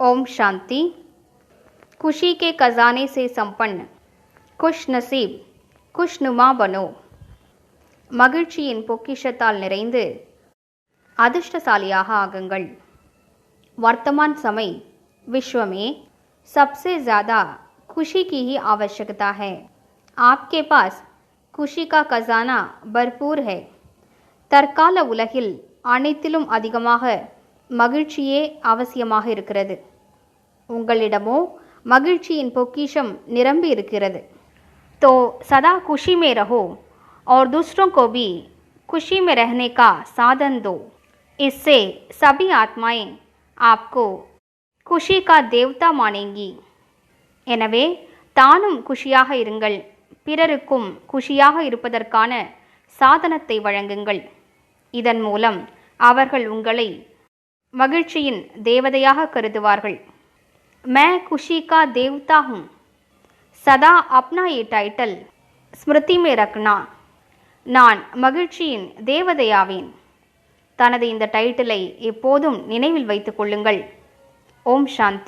ओम शांति खुशी के खजाने से संपन्न खुश नसीब खुशनुमा बनो மகிழ்ச்சியின் பொக்கிஷத்தால் நிறைந்து அதிர்ஷ்டசாலியாக ஆகுங்கள் वर्तमान समय विश्व में सबसे ज़्यादा खुशी की ही आवश्यकता है आपके पास खुशी का खजाना भरपूर है தற்கால உலகில் அனைத்திலும் அதிகமாக மகிழ்ச்சியே அவசியமாக இருக்கிறது உங்களிடமோ மகிழ்ச்சியின் பொக்கிஷம் நிரம்பி இருக்கிறது तो सदा खुशी में रहो और दूसरों को भी खुशी में रहने का साधन दो इससे सभी आत्माएं आपको खुशी का देवता मानेंगी எனவே தானும் குஷியாக இருங்கள் பிறருக்கும் குஷியாக இருப்பதற்கான சாதனத்தை வழங்குங்கள் இதன் மூலம் அவர்கள் உங்களை மகிழ்ச்சியின் தேவதையாக கருதுவார்கள் मैं खुशी का देवता हूँ சதா அப்னா ये டைட்டில் ஸ்மிருதி மே ரக்னா நான் மகிழ்ச்சியின் தேவதையாவேன் தனது இந்த டைட்டிலை எப்போதும் நினைவில் வைத்துக் கொள்ளுங்கள் ஓம் சாந்தி